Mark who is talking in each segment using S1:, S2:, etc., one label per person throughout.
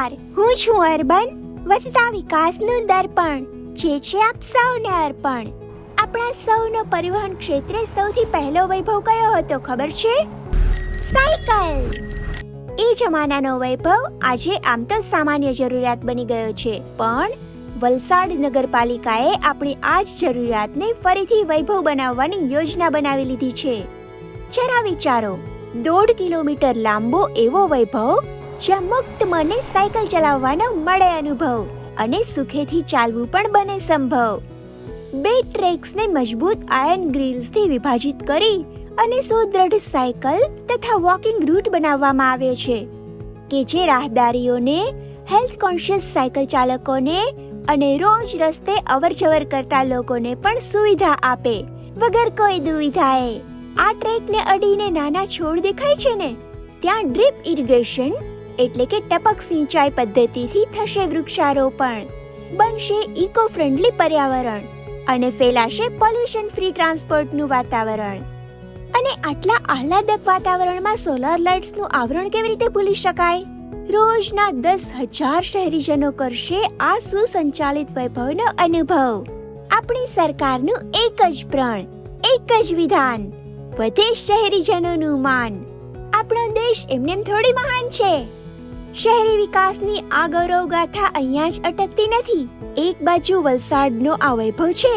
S1: નમસ્કાર. હું છું અર્બન વધતા વિકાસનું દર્પણ, જે છે આપ સૌને અર્પણ. આપણા સૌનો પરિવહન ક્ષેત્રે સૌથી પહેલો વૈભવ કયો હતો, ખબર છે? સાયકલ. એ જમાનાનો વૈભવ આજે આમ તો સામાન્ય જરૂરિયાત બની ગયો છે, પણ વલસાડ નગરપાલિકાએ આપણી આ જ જરૂરિયાતને ફરીથી વૈભવ બનાવવાની યોજના બનાવી લીધી છે. જરા વિચારો, દોઢ કિલોમીટર લાંબો એવો વૈભવ જ્યાં મુક્ત મને સાયકલ ચલાવવાનો મળે અનુભવ અને સુખેથી ચાલવું પણ બને સંભવ. બે ટ્રેક્સને મજબૂત આયર્ન ગ્રીલ્સથી વિભાજિત કરી અને સુદ્રઢ સાયકલ તથા વોકિંગ રૂટ બનાવવામાં આવ્યો છે, કે જે રાહદારીઓને, હેલ્થ કોન્શિયસ સાયકલ ચાલકોને અને રોજ રસ્તે અવરજવર કરતા લોકોને પણ સુવિધા આપે, વગર કોઈ દુવિધાએ. આ ટ્રેકને અડીને નાના છોડ દેખાય છે ને? ત્યાં ડ્રીપ ઇરિગેશન એટલે કે ટપક સિંચાઈ પદ્ધતિથી થશે વૃક્ષારોપણ. બનશે ઇકો ફ્રેન્ડલી પર્યાવરણ અને ફેલાશે પોલ્યુશન ફ્રી ટ્રાન્સપોર્ટનું વાતાવરણ. અને આટલા આહલાદક વાતાવરણમાં સોલાર લાઇટ્સનું આવરણ કેવી રીતે ભૂલી શકાય? રોજના દસ હજાર શહેરીજનો કરશે આ સુસંચાલિત વૈભવનો અનુભવ. આપણી સરકારનું એક જ પ્રણ, એક જ વિધાન, વધે શહેરીજનોનું માન. આપણો દેશ એમનેમ થોડી મહાન છે. શહેરી વિકાસની આ ગૌરવ ગાથા અહીંયા જ અટકતી નથી. એક બાજુ વલસાડનો આ વૈભવ છે,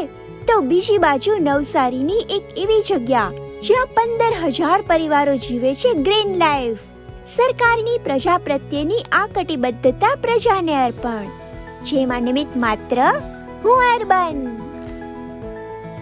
S1: તો બીજી બાજુ નવસારીની એક એવી જગ્યા, જ્યાં પંદર હજાર પરિવારો જીવે છે ગ્રીન લાઈફ. સરકારની પ્રજા પ્રત્યેની આ કટિબદ્ધતા પ્રજાને અર્પણ. જેમાં નિમિત્ત માત્ર હું અર્બન